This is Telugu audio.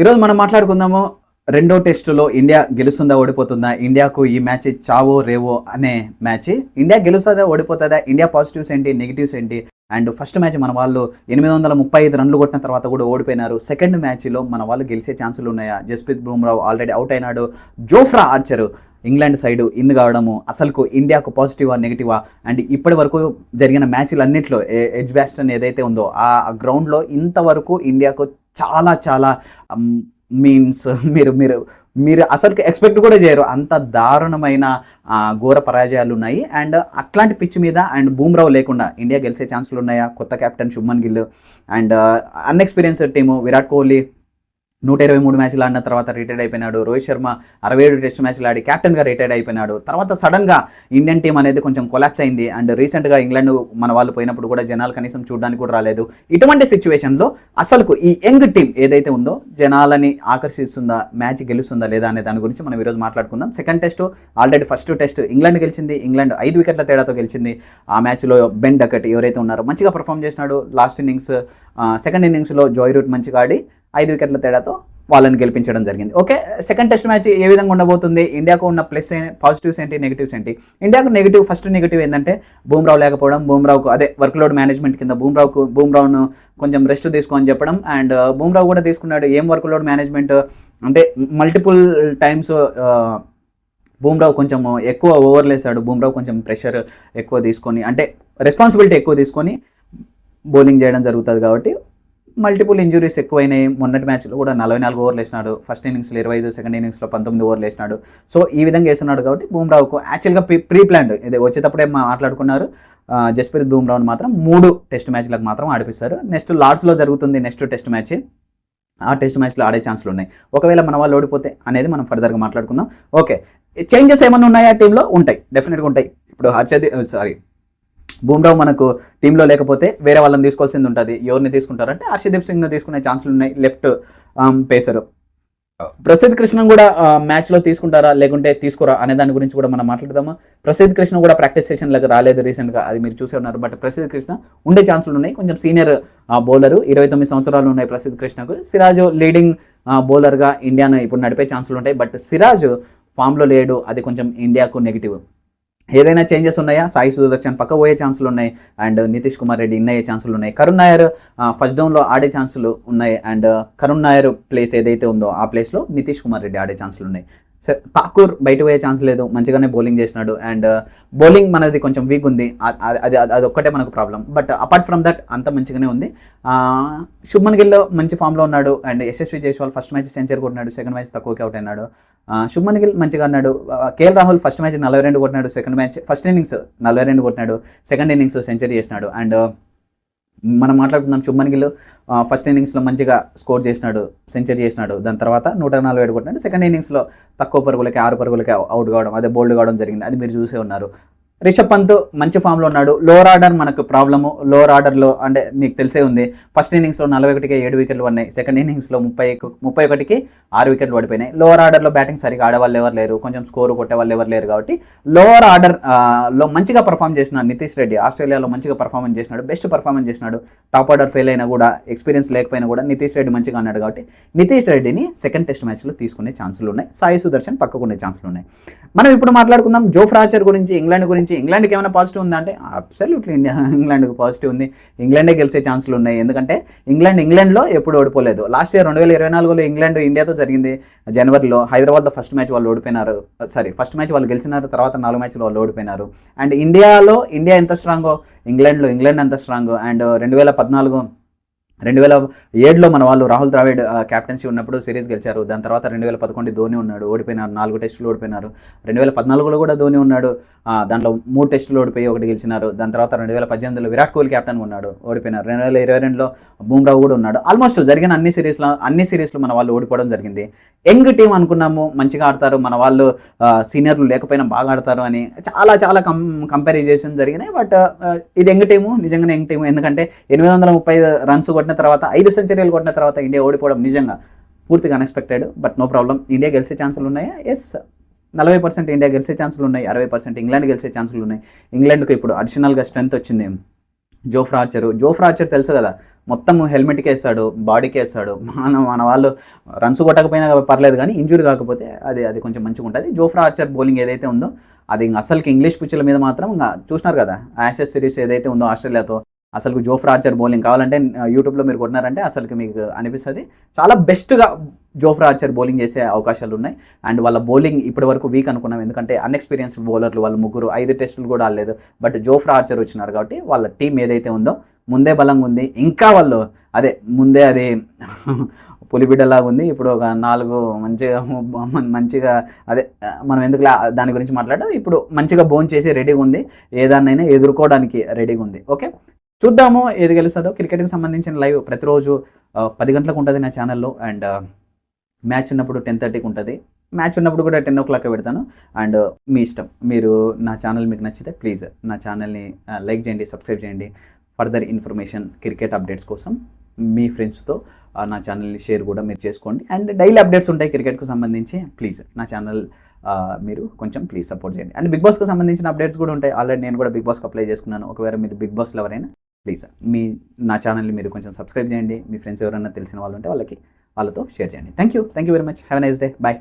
ఈరోజు మనం మాట్లాడుకుందాము రెండో టెస్టులో ఇండియా గెలుస్తుందా ఓడిపోతుందా? ఇండియాకు ఈ మ్యాచ్ చావో రేవో అనే మ్యాచ్. ఇండియా గెలుస్తుందా ఓడిపోతుందా? ఇండియా పాజిటివ్స్ ఏంటి నెగిటివ్స్ ఏంటి? అండ్ ఫస్ట్ మ్యాచ్ మన వాళ్ళు ఎనిమిది వందల ముప్పై ఐదు రన్లు కొట్టిన తర్వాత కూడా ఓడిపోయినారు. సెకండ్ మ్యాచ్లో మన వాళ్ళు గెలిచే ఛాన్సులు ఉన్నాయా? జస్ప్రీత్ బుమ్రావ్ ఆల్రెడీ అవుట్ అయినాడు. Jofra Archer England side in కావడము అసలుకు ఇండియాకు పాజిటివా నెగిటివా? అండ్ ఇప్పటి వరకు జరిగిన మ్యాచ్లు అన్నింటిలో ఎడ్జ్ బ్యాస్టన్ ఏదైతే ఉందో ఆ గ్రౌండ్లో ఇంతవరకు ఇండియాకు చాలా చాలా మీన్స్ మీరు మీరు మీరు అసలు ఎక్స్పెక్ట్ కూడా చేయరు. అంత దారుణమైన ఘోర పరాజయాలు ఉన్నాయి. అండ్ అట్లాంటి పిచ్ మీద అండ్ బూమ్రావు లేకుండా ఇండియా గెలిచే ఛాన్సులు ఉన్నాయా? కొత్త captain Shubman Gill and unexperienced team Virat Kohli నూట ఇరవై మూడు మ్యాచ్లు ఆడిన తర్వాత రిటైర్డ్ అయిపోయినాడు. రోహిత్ శర్మ అరవై ఏడు టెస్ట్ మ్యాచ్లు ఆడి కెప్టెన్గా రిటైర్డ్ అయిపోయినాడు. తర్వాత సడన్గా ఇండియన్ టీం అనేది కొంచెం కొలాప్స్ అయింది. అండ్ రీసెంట్గా ఇంగ్లాండ్ మన వాళ్ళు పోయినప్పుడు కూడా జనాలు కనీసం చూడడానికి కూడా రాలేదు. ఇటువంటి సిచ్యువేషన్లో అసలుకు ఈ యంగ్ టీం ఏదైతే ఉందో జనాలని ఆకర్షిస్తుందా మ్యాచ్ గెలుస్తుందా లేదా అనే దాని గురించి మనం ఈరోజు మాట్లాడుకుందాం. Second test already first test England గెలిచింది. ఇంగ్లాండ్ ఐదు వికెట్ల తేడాతో గెలిచింది. ఆ మ్యాచ్లో బెన్ డకట్ ఎవరైతే ఉన్నారో మంచిగా పర్ఫామ్ చేసినాడు. లాస్ట్ ఇన్నింగ్స్ సెకండ్ ఇన్నింగ్స్లో జాయ్ రూట్ మంచిగా ఆడి ఐదు వికెట్ల తేడాతో వాళ్ళని గెలిపించడం జరిగింది. ఓకే సెకండ్ టెస్ట్ మ్యాచ్ ఏ విధంగా ఉండబోతుంది? ఇండియాకు ఉన్న ప్లస్ పాజిటివ్స్ ఏంటి నెగిటివ్స్ ఏంటి? ఇండియాకు నెగిటివ్ ఫస్ట్ నెగిటివ్ ఏంటంటే బూమ్రావు లేకపోవడం బూమ్రావుకు అదే వర్క్ లోడ్ మేనేజ్మెంట్ కింద బూమ్రావుకు బూమ్రావును కొంచెం రెస్ట్ తీసుకోని చెప్పడం అండ్ uh, బూమ్రావు కూడా తీసుకున్నాడు. ఏం వర్క్ లోడ్ మేనేజ్మెంట్ అంటే మల్టిపుల్ టైమ్స్ బూమ్రావు కొంచెం ఎక్కువ ఓవర్లేసాడు బూమ్రావు కొంచెం ప్రెషర్ ఎక్కువ తీసుకొని అంటే రెస్పాన్సిబిలిటీ ఎక్కువ తీసుకొని బౌలింగ్ చేయడం జరుగుతుంది కాబట్టి మల్టిపుల్ ఇంజురీస్ ఎక్కువైనాయి. మొన్నటి మ్యాచ్లో కూడా నలభై నాలుగు ఓవర్లు వేసినాడు. ఫస్ట్ ఇన్నింగ్స్లో ఇరవై ఐదు సెకండ్ ఇన్నింగ్స్లో పంతొమ్మిది ఓవర్లు వేసినాడు. సో ఈ విధంగా వేస్తున్నాడు కాబట్టి బూమ్రావుకు యాక్చువల్గా ప్రీ ప్రీ ప్లాన్డ్ ఇది వచ్చేటప్పుడే మా- మాట్లాడుకున్నారు. జస్ప్రీత్ బూమ్రావును మాత్రం మూడు టెస్ట్ మ్యాచ్లకు మాత్రం ఆడిపిస్తారు. నెక్స్ట్ లార్డ్స్లో జరుగుతుంది నెక్స్ట్ టెస్ట్ మ్యాచ్. ఆ టెస్ట్ మ్యాచ్లో ఆడే ఛాన్సులు ఉన్నాయి. ఒకవేళ మన వాళ్ళు ఓడిపోతే అనేది మనం ఫర్దర్గా మాట్లాడుకుందాం. ఓకే. చేంజెస్ ఏమైనా ఉన్నాయా టీంలో? ఉంటాయి. డెఫినెట్గా ఉంటాయి. ఇప్పుడు హర్షద్ సారీ బూమ్రావ్ మనకు టీంలో లేకపోతే వేరే వాళ్ళని తీసుకోవాల్సింది ఉంటుంది. ఎవరిని తీసుకుంటారంటే హర్షదీప్ సింగ్ను తీసుకునే ఛాన్సులు ఉన్నాయి లెఫ్ట్ పేసర్. ప్రసిద్ కృష్ణ కూడా మ్యాచ్లో తీసుకుంటారా లేకుంటే తీసుకురా అనే దాని గురించి కూడా మనం మాట్లాడదాము? ప్రసిద్ కృష్ణ కూడా ప్రాక్టీస్ సెషన్లకు రాలేదు రీసెంట్గా అది మీరు చూసే ఉన్నారు. బట్ ప్రసిద్ కృష్ణ ఉండే ఛాన్సులు ఉన్నాయి. కొంచెం సీనియర్ బౌలరు ఇరవై తొమ్మిది సంవత్సరాలు ఉన్నాయి ప్రసిద్ కృష్ణకు. సిరాజ్ లీడింగ్ బౌలర్గా ఇండియాను ఇప్పుడు నడిపే ఛాన్సులు ఉంటాయి. బట్ సిరాజ్ ఫామ్లో లేడు అది కొంచెం ఇండియాకు నెగిటివ్ ఏదైనా చేంజెస్ ఉన్నాయా? సాయి సుదర్శన్ పక్క పోయే ఛాన్సులు ఉన్నాయి. అండ్ నితీష్ కుమార్ రెడ్డి ఇన్ అయ్యే ఛాన్సులు ఉన్నాయి. కరుణ్ నాయర్ ఫస్ట్ డౌన్లో ఆడే ఛాన్సులు ఉన్నాయి. అండ్ కరుణ్ నాయర్ ప్లేస్ ఏదైతే ఉందో ఆ ప్లేస్లో నితీష్ కుమార్ రెడ్డి ఆడే ఛాన్సులు ఉన్నాయి. ఠాకూర్ బయట పోయే ఛాన్స్ లేదు. మంచిగానే బౌలింగ్ చేసినాడు. అండ్ బౌలింగ్ uh, మనది కొంచెం వీక్ ఉంది. అది అది అది ఒక్కటే మనకు problem but apart from that అంత మంచిగానే ఉంది. శుభ్మన్ గిల్ మంచి ఫామ్లో ఉన్నాడు. And Yashasvi Jaiswal first match century కొట్టినాడు. Second match తక్కువకి అవుట్ అయినాడు. శుభ్మన్ గిల్ మంచిగా అన్నాడు కేఎల్ రాహుల్ ఫస్ట్ మ్యాచ్ నలభై రెండు కొట్టినాడు. సెకండ్ మ్యాచ్ ఫస్ట్ ఇన్నింగ్స్ నలభై రెండు కొట్టినాడు. సెకండ్ ఇన్నింగ్స్ సెంచరీ చేసినాడు. అండ్ మనం మాట్లాడుకుందాం శుభ్మన్ గిల్ ఫస్ట్ ఇన్నింగ్స్లో మంచిగా స్కోర్ చేసినాడు సెంచరీ చేసినాడు. దాని తర్వాత నూట నలభై ఏడు కొట్టినాడు. సెకండ్ ఇన్నింగ్స్లో తక్కువ పరుగులకి ఆరు పరుగులకి అవుట్ కావడం అదే బోల్డ్ కావడం జరిగింది. అది మీరు చూసే ఉన్నారు. రిషబ్ పంత్ మంచి ఫామ్లో ఉన్నాడు. లోవర్ ఆర్డర్ మనకు ప్రాబ్లము లోవర్ ఆర్డర్లో అంటే మీకు తెలిసే ఉంది. ఫస్ట్ ఇన్నింగ్స్లో నలభై ఒకటికి ఏడు వికెట్లు పడినాయి. సెకండ్ ఇన్నింగ్స్లో ముప్పై ముప్పై ఒకటికి ఆరు వికెట్లు పడిపోయినాయి. లోవర్ ఆర్డర్లో బ్యాటింగ్ సరిగా ఆడవాళ్ళు ఎవరు లేరు. కొంచెం స్కోర్ కొట్టే వాళ్ళు ఎవరు లేరు కాబట్టి లోవర్ ఆర్డర్లో మంచిగా పర్ఫామ్ చేసిన నితీష్ రెడ్డి ఆస్ట్రేలియాలో మంచిగా పర్ఫార్మెన్స్ చేసినాడు. బెస్ట్ పర్ఫార్మెన్స్ చేసినాడు. టాప్ ఆర్డర్ ఫెయిల్ అయినా కూడా ఎక్స్పీరియన్స్ లేకపోయినా కూడా నితీష్ రెడ్డి మంచిగా అన్నాడు కాబట్టి నితీష్ రెడ్డిని సెకండ్ టెస్ట్ మ్యాచ్లో తీసుకునే ఛాన్సులు ఉన్నాయి. సాయి సుదర్శన్ పక్కకునే ఛాన్సులు ఉన్నాయి. మనం ఇప్పుడు మాట్లాడుకుందాం. జో ఫ్రాచర్ గురించి ఇంగ్లాండ్ గురించి ఇంగ్లాండ్కి ఏమైనా పాజిటివ్ ఉందా అంటే అబ్సల్యూట్లీ ఇండియా ఇంగ్లాండ్కి పాజిటివ్ ఉంది. ఇంగ్లాండే గెలిచే ఛాన్సులు ఉన్నాయి. ఎందుకంటే ఇంగ్లాండ్ ఇంగ్లాండ్లో ఎప్పుడు ఓడిపోలేదు. లాస్ట్ ఇయర్ రెండు వేల ఇరవై నాలుగులో ఇంగ్లాండ్ ఇండియాతో జరిగింది జనవరిలో. హైదరాబాద్లో ఫస్ట్ మ్యాచ్ వాళ్ళు ఓడిపోయినారు. సారీ ఫస్ట్ మ్యాచ్ వాళ్ళు గెలిచినారు తర్వాత నాలుగు మ్యాచ్లు వాళ్ళు ఓడిపోయినారు. అండ్ ఇండియాలో ఇండియా ఎంత స్ట్రాంగో ఇంగ్లాండ్లో ఇంగ్లాండ్ ఎంత స్ట్రాంగ్ అండ్ రెండు వేల పద్నాలుగు రెండు వేల ఏడులో మన వాళ్ళు రాహుల్ ద్రావిడ్ క్యాప్టెన్సీ ఉన్నప్పుడు సిరీస్ గెలిచారు. దాని తర్వాత రెండు వేల పదకొండు ధోని ఉన్నాడు ఓడిపోయినారు. నాలుగు టెస్టులు ఓడిపోయినారు. రెండు వేల పద్నాలుగులో కూడా ధోని ఉన్నాడు. దాంట్లో మూడు టెస్టులు ఓడిపోయి ఒకటి గెలిచినారు. దాని తర్వాత రెండు వేల పద్దెనిమిదిలో విరాట్ కోహ్లీ కెప్టెన్ ఉన్నాడు ఓడిపోయినారు. రెండు వేల ఇరవై రెండులో బూమ్రావ్ కూడా ఉన్నాడు. ఆల్మోస్ట్ జరిగిన అన్ని సిరీస్లో అన్ని సిరీస్లో మన వాళ్ళు ఓడిపోవడం జరిగింది. యంగ్ టీం అనుకున్నాము మంచిగా ఆడతారు. మన వాళ్ళు సీనియర్లు లేకపోయినా బాగా ఆడతారు అని చాలా చాలా కం కంపారిజేషన్ జరిగినాయి. బట్ ఇది యంగ్ టీము నిజంగానే యంగ్ టీము. ఎందుకంటే ఎనిమిది వందల ముప్పై రన్స్ కొట్టిన తర్వాత ఐదు సెంచరీలు కొట్టిన తర్వాత ఇండియా ఓడిపోవడం నిజంగా పూర్తిగా unexpected but no problem India గెలిచే ఛాన్సులు ఉన్నాయా? ఎస్ నలభై పర్సెంట్ ఇండియా గెలిచే ఛాన్సులు ఉన్నాయి అరవై పర్సెంట్ ఇంగ్లాండ్ గెలిచే ఛాన్సులు ఉన్నాయి. ఇంగ్లాండ్కి ఇప్పుడు అడిషనల్గా స్ట్రెంత్ వచ్చింది. జోఫ్రా ఆర్చర్ జోఫ్రా ఆర్చర్ తెలుసు కదా మొత్తం హెల్మెట్కి వేస్తాడు బాడీకి వేస్తాడు. మన మన వాళ్ళు రన్స్ కొట్టకపోయినా పర్లేదు కానీ ఇంజురీ కాకపోతే అది అది కొంచెం మంచిగా ఉంటుంది. జోఫ్రా ఆర్చర్ బౌలింగ్ ఏదైతే ఉందో అది ఇంక అసలుకి ఇంగ్లీష్ పిచ్చుల మీద మాత్రం ఇంకా చూసినారు కదా యాషెస్ సిరీస్ ఏదైతే ఉందో ఆస్ట్రేలియాతో అసలు జోఫ్ రాచర్ బౌలింగ్ కావాలంటే యూట్యూబ్లో మీరు కొట్టినారంటే అసలుకి మీకు అనిపిస్తుంది. చాలా బెస్ట్గా జోఫ్ రాచర్ బౌలింగ్ చేసే అవకాశాలు ఉన్నాయి. అండ్ వాళ్ళ బౌలింగ్ ఇప్పటి వరకు వీక్ అనుకున్నాం. ఎందుకంటే అన్ఎక్స్పీరియన్స్డ్ బౌలర్లు వాళ్ళు ముగ్గురు ఐదు టెస్టులు కూడా ఆడలేదు. బట్ జోఫ్ రాచర్ వచ్చినారు కాబట్టి వాళ్ళ టీం ఏదైతే ఉందో ముందే బలంగా ఉంది. ఇంకా వాళ్ళు అదే ముందే అది పులిబిడ్డలాగా ఉంది. ఇప్పుడు ఒక నాలుగు మంచిగా మంచిగా అదే మనం ఎందుకు దాని గురించి మాట్లాడడం ఇప్పుడు మంచిగా బోన్ చేసి రెడీగా ఉంది. ఏదాన్నైనా ఎదుర్కోవడానికి రెడీగా ఉంది. ఓకే చూద్దాము ఏది గెలుస్తుందో. క్రికెట్కి సంబంధించిన లైవ్ ప్రతిరోజు పది గంటలకు ఉంటుంది నా ఛానల్లో. అండ్ మ్యాచ్ ఉన్నప్పుడు టెన్ థర్టీకి ఉంటుంది. మ్యాచ్ ఉన్నప్పుడు కూడా టెన్ ఓ క్లాక్ పెడతాను. అండ్ మీ ఇష్టం. మీరు నా ఛానల్ మీకు నచ్చితే ప్లీజ్ నా ఛానల్ని లైక్ చేయండి సబ్స్క్రైబ్ చేయండి. ఫర్దర్ ఇన్ఫర్మేషన్ క్రికెట్ అప్డేట్స్ కోసం మీ ఫ్రెండ్స్తో నా ఛానల్ని షేర్ కూడా మీరు చేసుకోండి. అండ్ డైలీ అప్డేట్స్ ఉంటాయి క్రికెట్కు సంబంధించి. ప్లీజ్ నా ఛానల్ మీరు కొంచెం ప్లీజ్ సపోర్ట్ చేయండి. అండ్ బిగ్ బాస్కి సంబంధించిన అప్డేట్స్ కూడా ఉంటాయి. ఆల్రెడీ నేను కూడా బిగ్ బాస్కి అప్లై చేసుకున్నాను. ఒకవేళ మీరు బిగ్ బాస్లో ఎవరైనా ప్లీజ్ మీ నా ఛానల్ని మీరు కొంచెం సబ్స్క్రైబ్ చేయండి. మీ ఫ్రెండ్స్ ఎవరైనా తెలిసిన వాళ్ళు ఉంటే వాళ్ళకి వాళ్ళతో షేర్ చేయండి. Thank you thank you very much have nice day bye